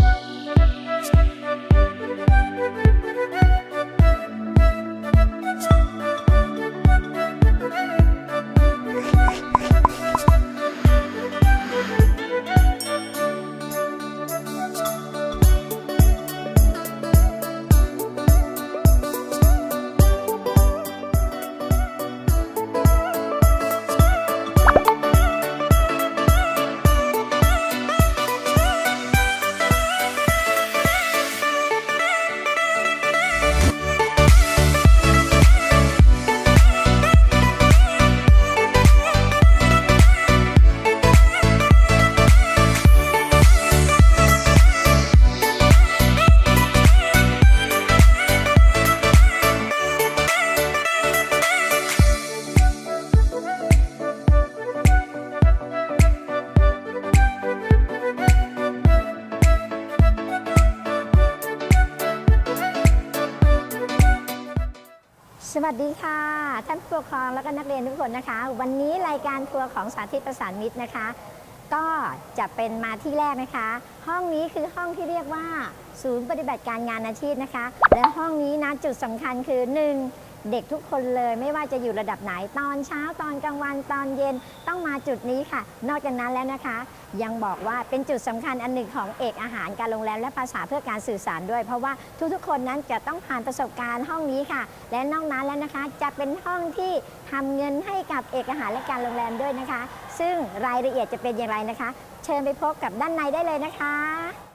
ส วัสดีค่ะ ท่านผู้ปกครองและก็นักเรียนทุกคนนะคะ วันนี้รายการทัวร์ของสาธิตประสานมิตรนะคะ ก็จะเป็นมาที่แรกนะคะ ห้องนี้คือห้องที่เรียกว่า ศูนย์ปฏิบัติการงานอาชีพนะคะ และห้องนี้นะจุดสำคัญคือ 1. เด็กทุกคนเลยไม่ว่าจะอยู่ระดับไหนตอนเช้าตอนกลางวันตอนเย็นต้องมาจุดนี้ค่ะ นอกจากนั้นแล้วนะคะ ยังบอกว่าเป็นจุดสำคัญอันหนึ่งของเอกอาหารการโรงแรมและภาษาเพื่อการสื่อสารด้วย เพราะว่าทุกๆ คนนั้นจะต้องผ่านประสบการณ์ห้องนี้ค่ะ และนอกนั้นแล้วนะคะ จะเป็นห้องที่ทำเงินให้กับเอกอาหารและการโรงแรมด้วยนะคะ ซึ่งรายละเอียดจะเป็นอย่างไรนะคะ เชิญไปพบกับด้านในได้เลยนะคะค่ะ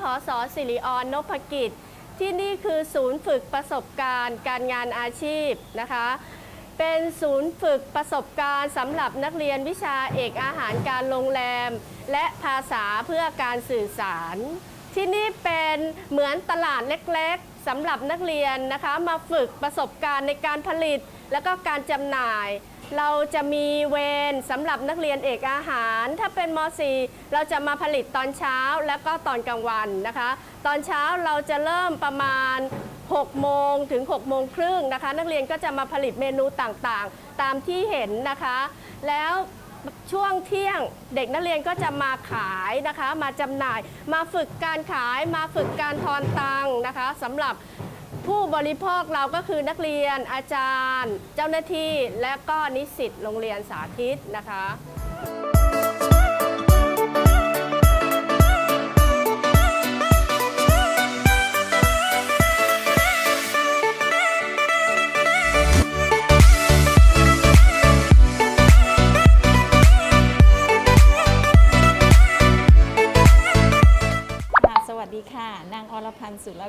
ผอสอสิริออนนพกิจ ที่นี่คือศูนย์ฝึกประสบการณ์ การงานอาชีพนะคะ เป็นศูนย์ฝึกประสบการณ์สำหรับนักเรียนวิชาเอกอาหารการโรงแรม และภาษาเพื่อการสื่อสาร ที่นี่เป็นเหมือนตลาดเล็กๆสำหรับนักเรียนนะคะ มาฝึกประสบการณ์ในการผลิต แล้วก็การจำหน่าย เราจะมีเวรสำหรับนักเรียนเอกอาหาร ถ้าเป็นม .4 เราจะมาผลิตตอนเช้าแล้วก็ตอนกลางวันนะคะ ตอนเช้าเราจะเริ่มประมาณ6โมงถึง6โมงครึ่งนะคะ นักเรียนก็จะมาผลิตเมนูต่างๆ ตามที่เห็นนะคะ แล้วช่วงเที่ยงเด็กนักเรียนก็จะมาขายนะคะ มาจำหน่าย มาฝึกการขาย มาฝึกการทอนตังนะคะสำหรับ ผู้บริโภคเราก็คือนักเรียนอาจารย์ เจ้าหน้าที่และก็นิสิตโรงเรียนสาธิตนะคะ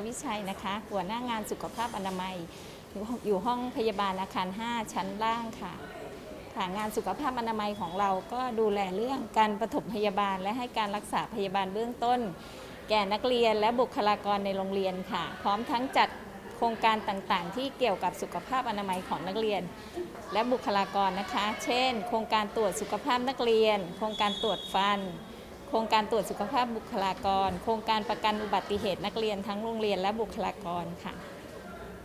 วิชัยนะคะ หัวหน้างานสุขภาพอนามัยอยู่ห้องอยู่ห้องพยาบาลอาคาร 5 ชั้นล่างค่ะค่ะงานสุขภาพอนามัยของเราก็ดูแลเรื่องการปฐมพยาบาล และให้การรักษาพยาบาลเบื้องต้น แก่นักเรียนและบุคลากรในโรงเรียนค่ะ พร้อมทั้งจัดโครงการต่างๆ ที่เกี่ยวกับสุขภาพอนามัยของนักเรียน และบุคลากรนะคะ เช่น โครงการตรวจสุขภาพนักเรียน โครงการตรวจฟัน โครงการตรวจสุขภาพบุคลากร โครงการประกันอุบัติเหตุนักเรียนทั้งโรงเรียนและบุคลากรค่ะ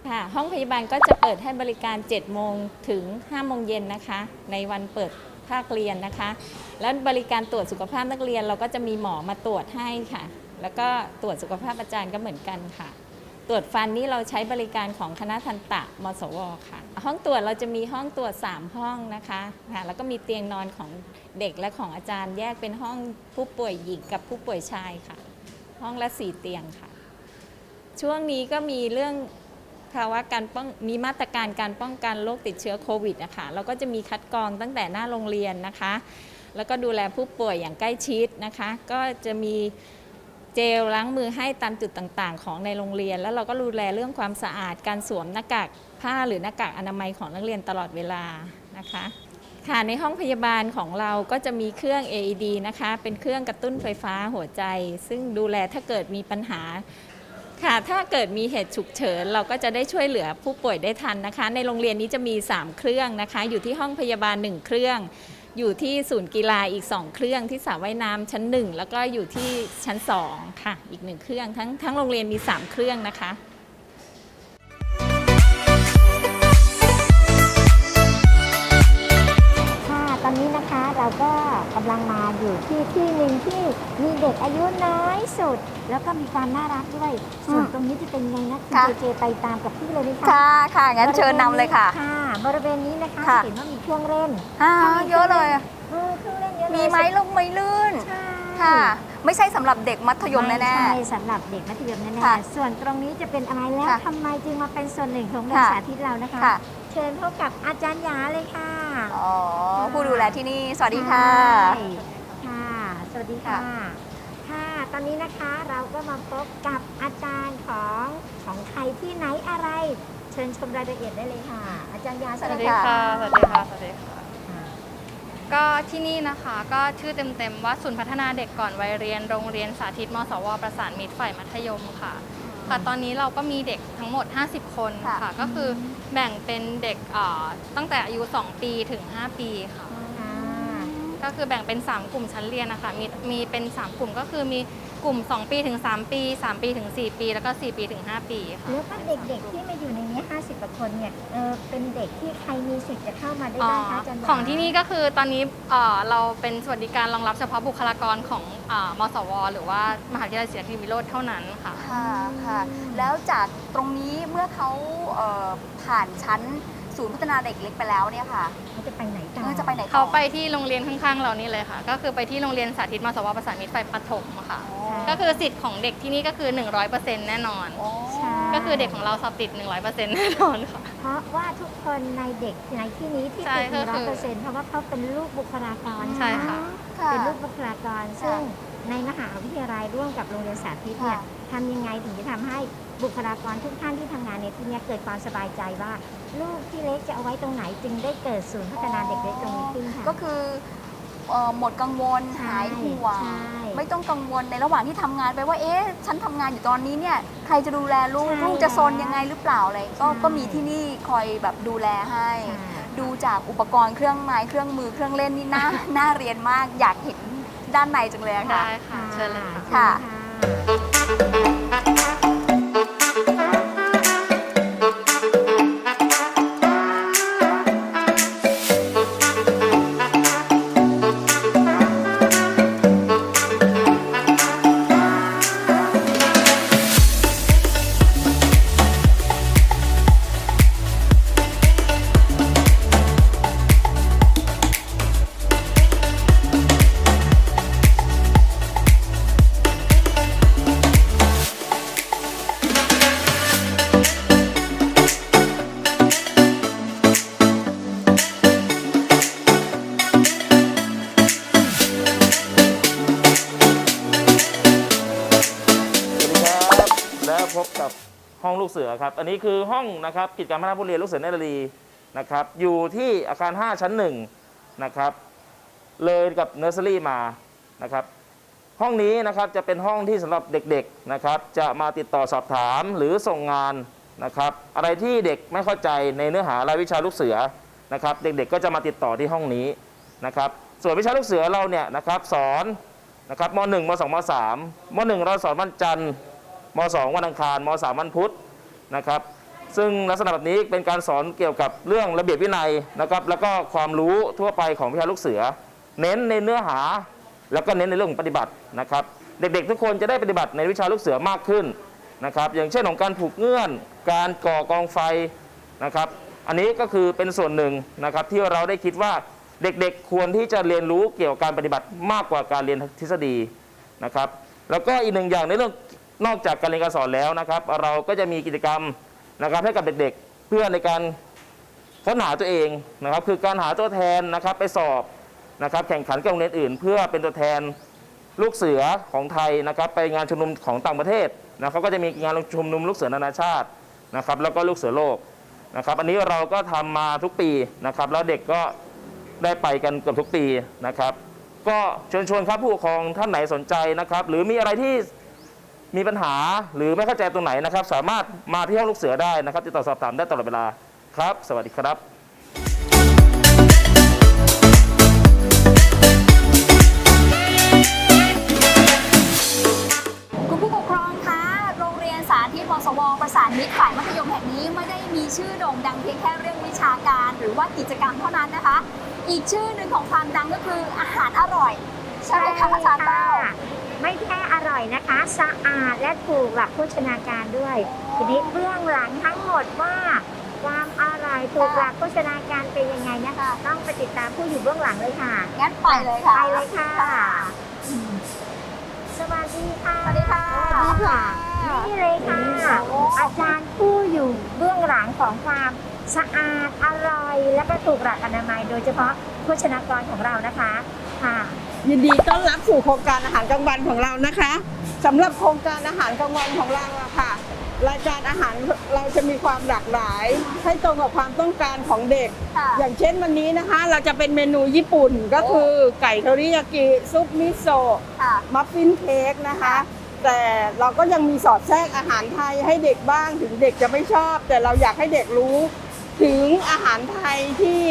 ค่ะห้องพยาบาลก็จะเปิดให้บริการ 7 โมงถึง 5 โมงเย็นนะคะ ในวันเปิดภาคเรียนนะคะ แล้วบริการตรวจสุขภาพนักเรียนเราก็จะมีหมอมาตรวจให้ค่ะ แล้วก็ตรวจสุขภาพอาจารย์ก็เหมือนกันค่ะ ตรวจฟันนี่เราใช้บริการของคณะทันตะมสวค่ะ ห้องตรวจเราจะมีห้องตรวจ 3 ห้องนะคะค่ะแล้วก็มีเตียงนอนของเด็กและของอาจารย์แยกเป็นห้องผู้ป่วยหญิงกับผู้ป่วยชายค่ะ ห้องละสี่เตียงค่ะ ช่วงนี้ก็มีเรื่องภาวะการป้องมีมาตรการการป้องกันโรคติดเชื้อโควิดนะคะเราก็จะมีคัดกรองตั้งแต่หน้าโรงเรียนนะคะ แล้วก็ดูแลผู้ป่วยอย่างใกล้ชิดนะคะ ก็จะมี เจลล้างมือให้ตามจุดต่างๆ ของในโรงเรียน แล้วเราก็ดูแลเรื่องความสะอาดการสวมหน้ากากผ้าหรือหน้ากากอนามัยของนักเรียนตลอดเวลานะคะค่ะในห้องพยาบาลของเราก็จะมีเครื่อง AED นะคะ เป็นเครื่องกระตุ้นไฟฟ้าหัวใจ ซึ่งดูแลถ้าเกิดมีปัญหาค่ะ ถ้าเกิดมีเหตุฉุกเฉิน เราก็จะได้ช่วยเหลือผู้ป่วยได้ทันนะคะ ในโรงเรียนนี้จะมี 3 เครื่องนะคะ อยู่ที่ห้องพยาบาล 1 เครื่อง อยู่ที่ศูนย์กีฬาอีก 2 เครื่องที่สระว่ายน้ำชั้น 1 แล้วก็อยู่ที่ชั้น 2 ค่ะ อีก 1 เครื่องทั้งทั้งโรงเรียนมี 3 เครื่องนะคะค่ะ ก็กำลังมาอยู่ที่ที่หนึ่งที่มีเด็กอายุน้อยสุด แล้วก็มีความน่ารักด้วยส่วนอืมตรงนี้จะเป็นไงนะคุณค่ะ เจเจไปตามกับพี่เลยไหมคะค่ะค่ะงั้นเชิญนำเลยค่ะ ค่ะ บริเวณนี้นะคะค่ะ จะเห็นว่ามีเครื่องเล่นอ่าเยอะเลย เออเครื่องเล่นเยอะเลยมีไม้ลงไม้ลื่น ใช่ ค่ะ ไม่ใช่สำหรับเด็กมัธยมแน่ไใช่สำหรับเด็กมัธยมแน่ค่ะๆส่วนตรงนี้จะเป็นอะไรแล้วค่ะทำไมจึงมาเป็นส่วนหนึ่งของโรงเรียนค่ะ สาธิตเรานะคะค่ะ เชิญพบกับอาจารย์หยาเลยค่ะๆอ๋อผู้ดูแลที่นี่ สวัสดีค่ะ ใช่ค่ะ สวัสดีค่ะ ค่ะ ตอนนี้นะคะเราก็มาพบกับอาจารย์ของของใครที่ไหนอะไร เชิญชมรายละเอียดได้เลยค่ะ อาจารย์ยาสวัสดีค่ะค่ะ สวัสดีค่ะ สวัสดีค่ะก็ที่นี่นะคะก็ชื่อเต็มๆว่าศูนย์พัฒนาเด็กก่อนวัยเรียนโรงเรียนสาธิตมสวประสานมิตรฝ่ายมัธยมค่ะ ค่ะตอนนี้เราก็มีเด็กทั้งหมด 50 คนค่ะค่ะ ก็คือแบ่งเป็นเด็กเอ่อตั้งแต่อายุ 2 ปีถึง 5 ปีค่ะอ่าก็คือแบ่งเป็น 3 กลุ่มชั้นเรียนนะคะ มีมีเป็น 3 กลุ่มก็คือมี กลุ่ม 2 ปีถึง 3 ปี 3 ปีถึง 4 ปี แล้วก็ 4 ปีถึง 5 ปีค่ะแล้วก็เด็กๆที่มาอยู่ในนี้50กว่าคนเนี่ยเออเป็นเด็กที่ใครมีสิทธิ์จะเข้ามาได้อ๋อบ้างคะอาจารย์หยาของที่นี่ก็คือตอนนี้เอ่อเราเป็นสวัสดิการรองรับเฉพาะบุคลากรของเออมสว หรือว่ามหาวิทยาลัยศรีนครินทรวิโรธเท่านั้นค่ะ ค่ะค่ะแล้วจากตรงนี้เมื่อเขาเอ่อผ่านชั้น ศูนย์พัฒนาเด็กเล็กไปแล้วเนี่ยค่ะเขาจะไปไหนต่อเออจะไปไหนต่อ เขาไปที่โรงเรียนข้างๆเรานี่เลยค่ะ ก็คือไปที่โรงเรียนสาธิตมสวประสานมิตรฝ่ายปฐมค่ะ อ๋อ ก็คือสิทธิ์ของเด็กที่นี่ก็คือ 100%แน่นอนอ๋อใช่ ก็คือเด็กของเราสอบติด 100%แน่นอนค่ะ เพราะว่าทุกคนในเด็กในที่นี้ที่ใช่ติดก็ร้อยคืเปอร์เซ็นต์เพราะว่าเขาเป็นลูกบุคลากรใช่ค่ะ ค่ะ เป็นลูกบุคลากรซึ่งในมหาวิทยาลัยร่วมกับโรงเรียนสาธิตเนี่ยค่ะ ทำยังไงถึงจะทำให้ บุคลากรทุกท่านที่ทำงานในที่เนี้ยเกิดความสบายใจว่า ลูกที่เล็กจะเอาไว้ตรงไหนจึงได้เกิดศูนย์พัฒนาเด็กเล็กตรงนี้ขึ้นค่ะก็คือเอ่อหมดกังวลใช่หายห่วงใช่ไม่ต้องกังวลในระหว่างที่ทำงานไปว่าเอ๊ะฉันทำงานอยู่ตอนนี้เนี่ยใครจะดูแลลูกใช่ลูกจะซนยังไงหรือเปล่าอะไรก็ใช่ก็มีที่นี่คอยแบบดูแลให้ใช่ดูจากอุปกรณ์เครื่องไม้เครื่องมือเครื่องเล่นนี่น่าน่าเรียนมากอยากเห็นด้านในจังเลยอะค่ะได้ค่ะเชิญเลยค่ะ ห้องลูกเสือครับ อันนี้คือห้องนะครับกิจการพัฒนาผู้เรียนลูกเสือเนตรลีนะครับ อยู่ที่อาคาร 5 ชั้น1นะครับ เลยกับเนอร์เซอรี่มานะครับ ห้องนี้นะครับจะเป็นห้องที่สำหรับเด็กๆนะครับ จะมาติดต่อสอบถามหรือส่งงานนะครับ อะไรที่เด็กไม่เข้าใจในเนื้อหารายวิชาลูกเสือนะครับ เด็กๆก็จะมาติดต่อที่ห้องนี้นะครับ ส่วนวิชาลูกเสือเราเนี่ยนะครับสอนนะครับม .1 ม 2 ม 3 ม .1 เราสอนวันจันทร์ ม 2 วันอังคารม 3 วันพุธนะครับ ซึ่งลักษณะแบบนี้เป็นการสอนเกี่ยวกับเรื่องระเบียบวินัยนะครับ แล้วก็ความรู้ทั่วไปของวิชาลูกเสือ เน้นในเนื้อหา แล้วก็เน้นในเรื่องของปฏิบัตินะครับ เด็กๆ ทุกคนจะได้ปฏิบัติในวิชาลูกเสือมากขึ้นนะครับ อย่างเช่นของการผูกเงื่อน การก่อกองไฟนะครับ อันนี้ก็คือเป็นส่วนหนึ่งนะครับที่เราได้คิดว่าเด็กๆ ควรที่จะเรียนรู้เกี่ยวกับการปฏิบัติมากกว่าการเรียนทฤษฎีนะครับ แล้วก็อีกหนึ่งอย่างในเรื่อง นอกจากการเรียนการสอนแล้วนะครับ เราก็จะมีกิจกรรมนะครับให้กับเด็กๆ เพื่อในการค้นหาตัวเองนะครับ คือการหาตัวแทนนะครับไปสอบนะครับ แข่งขันกับโรงเรียนอื่น เพื่อเป็นตัวแทนลูกเสือของไทยนะครับ ไปงานชุมนุมของต่างประเทศนะครับก็จะมีงานชุมนุมลูกเสือนานาชาตินะครับ แล้วก็ลูกเสือโลกนะครับ อันนี้เราก็ทำมาทุกปีนะครับ แล้วเด็กก็ได้ไปกันเกือบทุกปีนะครับ ก็เชิญชวนครับผู้ปกครองท่านไหนสนใจนะครับ หรือมีอะไรที่ มีปัญหาหรือไม่เข้าใจตรงไหนนะครับ สามารถมาที่ห้องลูกเสือได้นะครับติดต่อสอบถามได้ตลอดเวลาครับ สวัสดีครับคุณผู้ปกครองคะโรงเรียนสาธิตมสวประสานมิตรฝ่ายมัธยมแห่งนี้ไม่ได้มีชื่อโด่งดังเพียงแค่เรื่องวิชาการ หรือว่ากิจกรรมเท่านั้นนะคะ อีกชื่อหนึ่งของความดังก็คืออาหารอร่อย ใช่ไหมคะอาจารย์เต้า ไม่แค่อร่อยนะคะ สะอาดและถูกหลักโภชนาการด้วย ทีนี้เบื้องหลังทั้งหมดว่า ความอร่อยถูกหลักโภชนาการเป็นยังไงนะคะ ต้องไปติดตามผู้อยู่เบื้องหลังเลยค่ะ งั้นไปเลยค่ะ ไปเลยค่ะ สวัสดีค่ะ สวัสดีค่ะสวัสดีค่ะนี่เลยค่ะ อาจารย์ผู้อยู่เบื้องหลังของความสะอาดอร่อย และก็ถูกหลักอนามัย โดยเฉพาะโภชนากรของเรานะคะค่ะ ยินดีต้อนรับสู่โครงการอาหารกลางวันของเรานะคะสำหรับโครงการอาหารกลางวันของเราอะค่ะ รายการอาหารเราจะมีความหลากหลาย ให้ตรงกับความต้องการของเด็ก ค่ะอย่างเช่นวันนี้นะคะ เราจะเป็นเมนูญี่ปุ่นก็คือไก่เทอริยากิซุปมิโซะ ค่ะ มัฟฟินเค้กนะคะ แต่เราก็ยังมีสอดแทรกอาหารไทยให้เด็กบ้างถึงเด็กจะไม่ชอบ แต่เราอยากให้เด็กรู้ ถึงอาหารไทยที่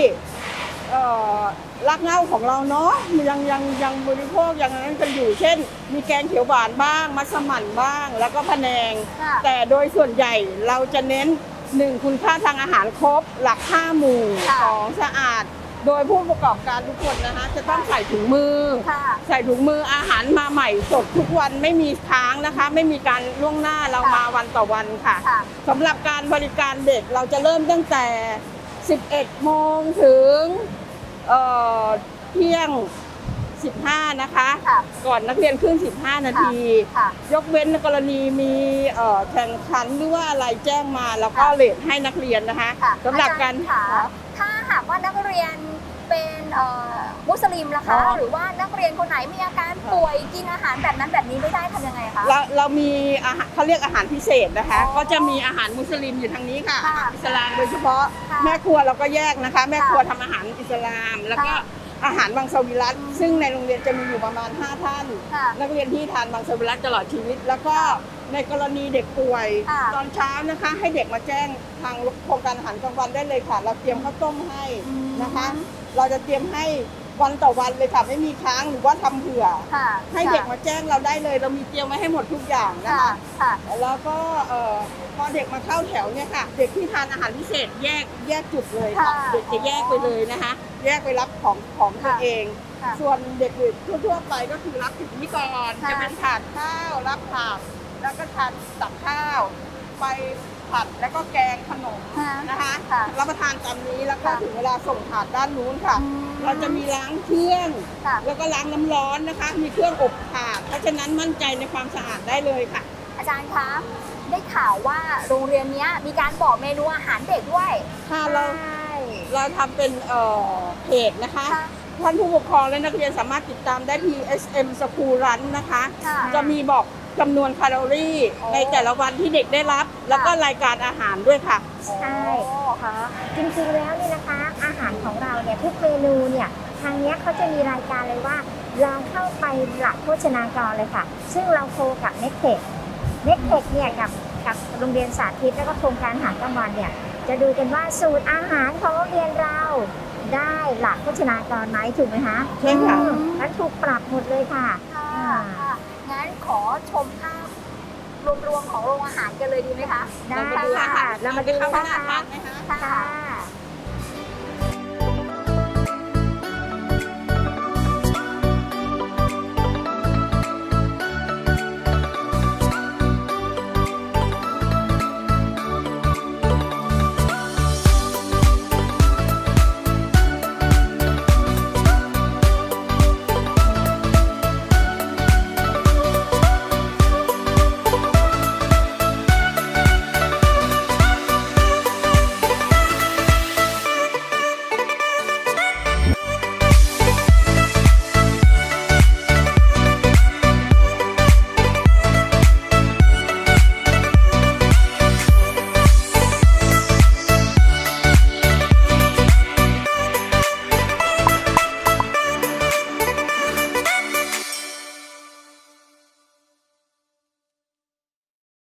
เอ่อรักเหง้าของเราเนาะยังยังยังบริโภคยังนั้นกันอยู่ เช่น มีแกงเขียวหวานบ้าง มัสมั่นบ้าง แล้วก็พะแนง ค่ะ แต่โดยส่วนใหญ่เราจะเน้นหนึ่งคุณค่าทางอาหารครบ หลักห้าหมู่ค่ะของสะอาด โดยผู้ประกอบการทุกคนนะคะ จะต้องใส่ถุงมือ ค่ะ ใส่ถุงมืออาหารมาใหม่สดทุกวันไม่มีค้างนะคะ ไม่มีการล่วงหน้าเราค่ะ มาวันต่อวันค่ะ ค่ะ สำหรับการบริการเด็กเราจะเริ่มตั้งแต่ 11 โมงถึงเอ่อเที่ยง 15 นะคะ ค่ะ ก่อนนักเรียนขึ้น 15 นาที ค่ะ ยกเว้นกรณีมีเอ่อแข่งขันหรือว่าอะไรแจ้งมาแล้วก็ค่ะ เลทให้นักเรียนนะคะค่ะสำหรับการอจย์ค่ะถ้าหากว่านักเรียนเป็นเอ่อ มุสลิมล่ะคะอ๋อหรือว่านักเรียนคนไหนมีอาการป่วยกินอาหารแบบนั้นแบบนี้ไม่ได้ทำยังไงคะ เราเรามีอาหารเขาเรียกอาหารพิเศษนะคะ อ๋อก็จะมีอาหารมุสลิมอยู่ทางนี้ค่ะค่ะอาหารอิสลามโดยเฉพาะค่ะแม่ครัวเราก็แยกนะคะ แม่ค่ะครัวทำอาหารอิสลาม แล้วก็ค่ะอาหารบางสวิรัตซึ่งในโรงเรียนจะมีอยู่ประมาณ 5 ท่าน ค่ะ นักเรียนที่ทานบางสวิรัตตลอดชีวิต แล้วก็ในกรณีเด็กป่วย ค่ะตอนเช้านะคะ ให้เด็กมาแจ้งทางโครงการอาหารกลางวันได้เลยค่ะ เราเตรียมข้าวต้มให้นะคะ เราจะเตรียมให้วันต่อวันเลยค่ะ ไม่มีค้างหรือว่าทำเผื่อ ค่ะให้เด็กมาแจ้งเราได้เลย เรามีเตรียมไว้ให้หมดทุกอย่างนะค่ะคะ ค่ะ แล้วก็เอ่อพอเด็กมาเข้าแถวเนี่ยค่ะ เด็กที่ทานอาหารพิเศษแยกแยกจุดเลยค่ะ ค่ะ เด็กจะแยกไปเลยนะคะ แยกไปรับของของตัวค่ะเอง ค่ะ ส่วนเด็กอื่นทั่วๆไปก็คือรับถึงนี้ก่อนค่ะจะเป็นถาดข้าวรับถาดแล้วก็ทานตักข้าว ไป ผัดแล้วก็แกงขนมค่ะนะคะค่ะรับประทานตามนี้แล้วก็ค่ะถึงเวลาส่งถาดด้านนู้นค่ะ อืมเราจะมีล้างเครื่องค่ะ แล้วก็ล้างน้ำร้อนนะคะ มีเครื่องอบถาดเพราะฉะนั้นมั่นใจในความสะอาดได้เลยค่ะ อาจารย์คะได้ข่าวว่าโรงเรียนเนี้ยมีการบอกเมนูอาหารเด็กด้วยถ้าเราเราทำเป็นเอ่อเพจนะคะค่ะ ท่านผู้ปกครองและนักเรียนสามารถติดตามได้ PSM School Run นะคะ ค่ะ จะมีบอก จำนวนแคลอรี่โอ้ในแต่ละวันที่เด็กได้รับ แล้วก็รายการอาหารด้วยค่ะ ใช่ค่ะจริงๆแล้วเนี่ยนะคะ อาหารของเราเนี่ยทุกเมนูเนี่ยทางเนี้ยเขาจะมีรายการเลยว่าลองเข้าไปหลักโภชนากรเลยค่ะ ซึ่งเราโคกับเน็กเทคเน็กเทคเนี่ยกับกับโรงเรียนสาธิตแล้วก็โครงการอาหารกลางวันเนี่ยจะดูกันว่าสูตรอาหารของโรงเรียนเราได้หลักโภชนากรไหมถูกไหมคะใช่ค่ะ อืมนั้นถูกปรับหมดเลยค่ะค่ะอ่าค่ะงั้น ขอชมภาพรวมๆของโรงอาหารกันเลยดีไหมคะได้เรามาดูอาหารเรามาดูเข้านะหน้าคะทานไหมคะค่ะค่ะ